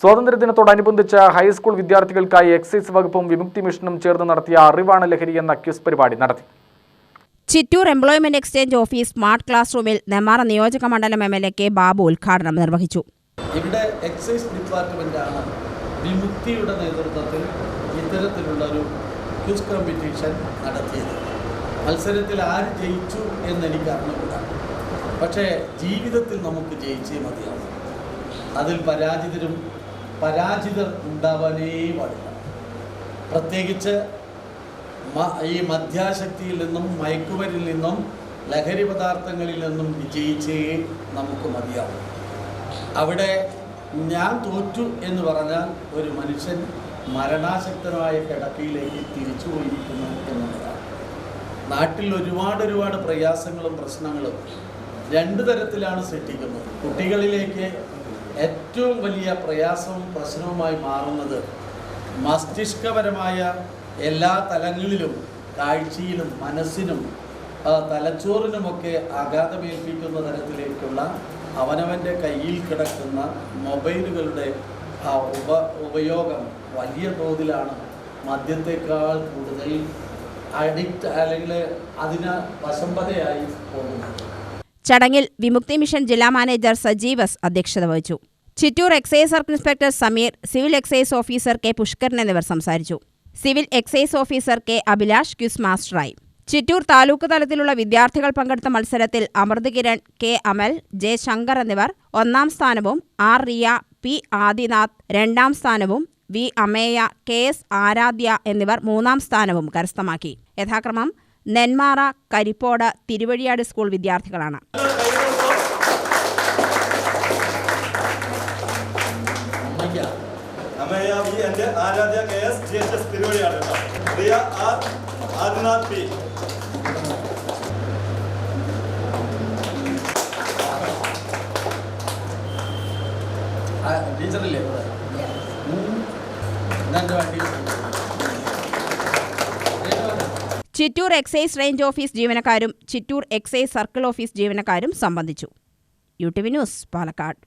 സ്വാതന്ത്ര്യദിനത്തോടനുബന്ധിച്ച് high school വിദ്യാർത്ഥികൾക്കായി excise വകുപ്പും വിമുക്തി മിഷനും ചേർന്ന് നടത്തിയ അറിവാണ് ലഹരി എന്ന ക്യൂസ് പരിപാടി. നടത്തി. Chittur employment exchange office smart class റൂമിൽ നെമാറ നിയോജക മണ്ഡലം M. L. A. K. Babu ഉദ്ഘാടനം നിർവഹിച്ചു. ഇവിടെ എക്സൈസ് ഡിപ്പാർട്ട്മെന്റ് ആണ് വിമുക്തിയുടെ നേതൃത്വത്തിൽ ഇത്തരത്തിലുള്ള ഒരു ക്യൂസ് കോമ്പറ്റീഷൻ നടത്തിയത്. മത്സരത്തിൽ ആര് ജയിച്ചു എന്ന് എനിക്ക് അറിഞ്ഞുകൂടാ. പക്ഷേ ജീവിതത്തിൽ നമുക്ക് ജയിച്ചേ മതിയാവും. അതിൽ പരാജിതരും പരാജിതർ ഉണ്ടാവാനേ പാടില്ല. പ്രത്യേകിച്ച് ഈ മദ്യാശക്തിയിൽ നിന്നും മയക്കുമരിൽ നിന്നും ലഹരി പദാർത്ഥങ്ങളിൽ നിന്നും വിജയിച്ചേ നമുക്ക് മതിയാവും. അവിടെ ഞാൻ തോറ്റു എന്ന് പറഞ്ഞാൽ ഒരു മനുഷ്യൻ മരണാശക്തനായ കിടക്കയിലേക്ക് തിരിച്ചു പോയിരിക്കുന്നു എന്നുള്ളതാണ്. നാട്ടിൽ ഒരുപാട് ഒരുപാട് പ്രയാസങ്ങളും പ്രശ്നങ്ങളും രണ്ട് തരത്തിലാണ് സൃഷ്ടിക്കുന്നത്. കുട്ടികളിലേക്ക് ഏറ്റവും വലിയ പ്രയാസവും പ്രശ്നവുമായി മാറുന്നത് മസ്തിഷ്കപരമായ എല്ലാ തലങ്ങളിലും കാഴ്ചയിലും മനസ്സിനും തലച്ചോറിനുമൊക്കെ ആഘാതമേൽപ്പിക്കുന്ന തരത്തിലേക്കുള്ള അവനവന്റെ കയ്യിൽ കിടക്കുന്ന മൊബൈലുകളുടെ ആ ഉപ ഉപയോഗം വലിയ തോതിലാണ് മദ്യത്തെക്കാൾ കൂടുതൽ അഡിക്റ്റ് അല്ലെങ്കിൽ അതിന് വശംബതയായി പോകുന്നത്. ചടങ്ങിൽ വിമുക്തി മിഷൻ ജില്ലാ മാനേജർ സജീവസ് അധ്യക്ഷത വഹിച്ചു. Chittur excise circle inspector Sameer civil excise officer K Pushkaran എന്നിവർ സംസാരിച്ചു. Civil excise officer K Abhilash quiz മാസ്റ്ററായി. Chittur taluk തലത്തിലുള്ള വിദ്യാർത്ഥികൾ പങ്കെടുത്ത മത്സരത്തിൽ അമൃത് കിരൺ കെ അമൽ ജെ ശങ്കർ എന്നിവർ ഒന്നാം സ്ഥാനവും ആർ റിയ പി ആദിനാഥ് രണ്ടാം സ്ഥാനവും V Ameya K S Aradhya എന്നിവർ മൂന്നാം സ്ഥാനവും കരസ്ഥമാക്കി. യഥാക്രമം നെന്മാറ കരിപ്പോട് തിരുവഴിയാട് സ്കൂൾ വിദ്യാർത്ഥികളാണ്. Aradhya K S G H S തിരുവഴിയാണ് കേട്ടോ. R Adinath P. ആ, ടീച്ചറില്ലേ ഞാൻ വണ്ടി ചിറ്റൂർ എക്സൈസ് റേഞ്ച് ഓഫീസ് ജീവനക്കാരും ചിറ്റൂർ എക്സൈസ് സർക്കിൾ ഓഫീസ് ജീവനക്കാരും സംബന്ധിച്ചു. U T V news Palakkad.